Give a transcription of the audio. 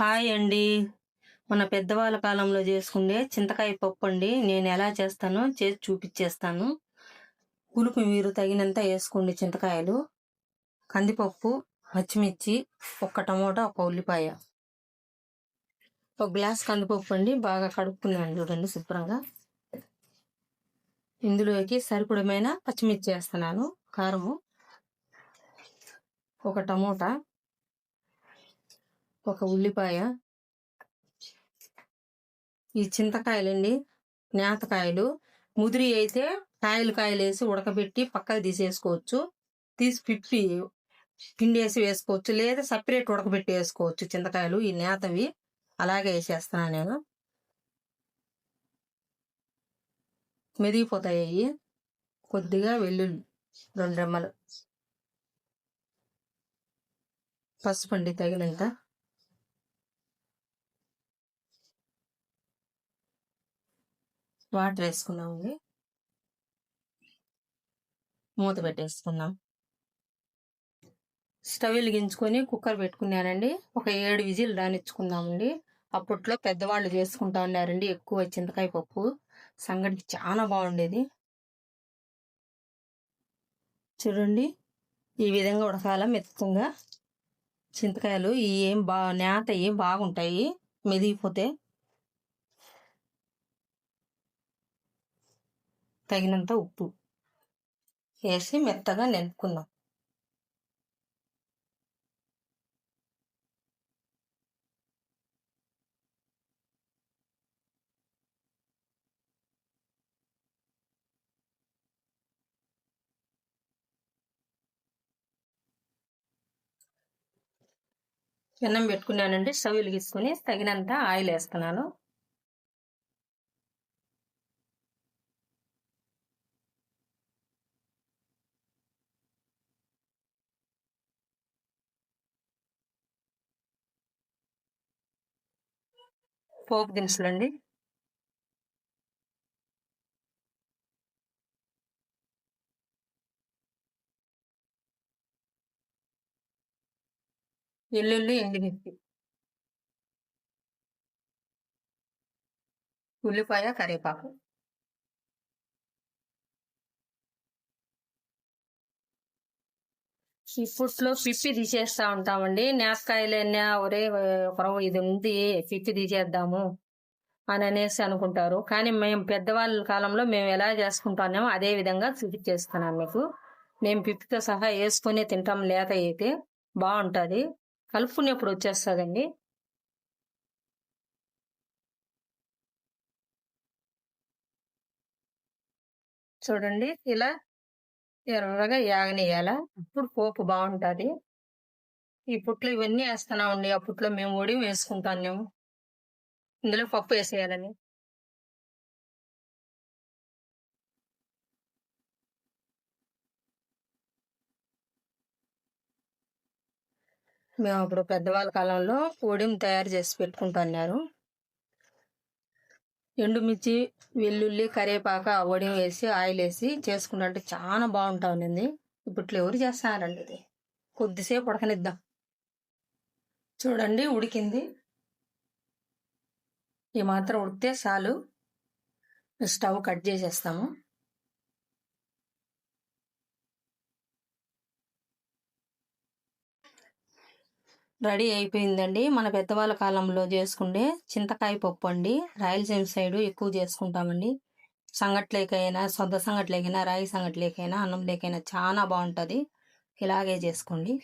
Hi అండి. మన పెద్దవాళ్ళ కాలంలో చేసుకునే చింతకాయ పప్పు అండి. నేను ఎలా చేస్తానో చేసి చూపించేస్తాను పులుపు మీరు తగినంత వేసుకోండి చింతకాయలు. కందిపప్పు పచ్చిమిర్చి ఒక్క టమోటా ఒక ఉల్లిపాయ. ఒక గ్లాస్ కందిపప్పు అండి. బాగా కడుక్కున్నాను చూడండి శుభ్రంగా. ఇందులోకి సరిపడమైన పచ్చిమిర్చి వేస్తున్నాను కారము ఒక టమోటా ఒక ఉల్లిపాయ ఈ చింతకాయలండి నేతకాయలు. ముదిరి అయితే కాయలు కాయలు వేసి ఉడకబెట్టి పక్కకు తీసేసుకోవచ్చు. తీసి పిప్పి పిండేసి వేసుకోవచ్చు. లేదా సపరేట్ ఉడకబెట్టి వేసుకోవచ్చు చింతకాయలు ఈ నేతవి. అలాగే వేసేస్తున్నాను నేను. మెదిగిపోతాయి. అవి కొద్దిగా వెల్లుల్లి రెండు రెమ్మలు. పసుపు అండి తగినంత. వాటర్ వేసుకున్నామండి. మూత పెట్టేసుకుందాం స్టవ్ వెలిగించుకొని కుక్కర్ పెట్టుకున్నానండి. ఒక ఏడు విజిల్ రానిచ్చుకుందామండి. అప్పట్లో పెద్దవాళ్ళు చేసుకుంటా ఉన్నారండి. ఎక్కువ చింతకాయ పప్పు. సంగటి చాలా బాగుండేది. చూడండి. ఈ విధంగా ఉడకాల మెత్తగా చింతకాయలు ఏం బా నేత ఏం బాగుంటాయి. మెదిగిపోతే తగినంత ఉప్పు వేసి మెత్తగా నెనుపుకుందాం వెన్నం పెట్టుకున్నానండి. స్టవ్ వెలిగించుకొని తగినంత ఆయిల్ వేస్తున్నాను. పోపు దినుసులండి. వెల్లుల్లి ఎండుమిర్చి. ఉల్లిపాయ కరివేపాకు. ఈ ఇప్పట్లో పిప్పి తీసేస్తా ఉంటామండి. నేసకాయలన్నా ఒరే ఒకరం ఇది ఉంది పిప్పి తీసేద్దాము అని అనేసి అనుకుంటారు. కానీ మేము పెద్దవాళ్ళ కాలంలో మేము ఎలా చేసుకుంటామో అదే విధంగా చూపించేస్తున్నాం మీకు. మేము పిప్పితో సహా వేసుకునే తింటాం లేత అయితే బాగుంటుంది. కలుపుకునేప్పుడు వచ్చేస్తుందండి. చూడండి ఇలా ఎర్రగా యాగనియాల అప్పుడు పోపు బాగుంటుంది ఈ పుట్లు ఇవన్నీ వేస్తున్నామండి పుట్లో మేము ఒడి వేసుకుంటాం మేము. ఇందులో పప్పు వేసేయాలని మేము అప్పుడు పెద్దవాళ్ళ కాలంలో ఒడిని తయారు చేసి పెట్టుకుంటున్నారు ఎండుమిర్చి వెల్లుల్లి కరివేపాక వడియం వేసి ఆయిల్ వేసి చేసుకుంటే చాలా బాగుంటా ఉంది ఇప్పట్లో ఎవరు చేస్తున్నారండి ఇది? కొద్దిసేపు ఉడకనిద్దాం. చూడండి ఉడికింది. ఈ మాత్రం ఉడికితే చాలు. స్టవ్ కట్ చేసేస్తాము. రెడీ అయిపోయిందండి. మన పెద్దవాళ్ళ కాలంలో చేసుకుంటే చింతకాయ పప్పు అండి. రాయలసీమ సైడ్ ఎక్కువ చేసుకుంటామండి. సంగట్లేకైనా సొంత సంగట్లేకైనా రాగి సంగట్లేకైనా అన్నం లేకైనా చాలా బాగుంటుంది. ఇలాగే చేసుకోండి.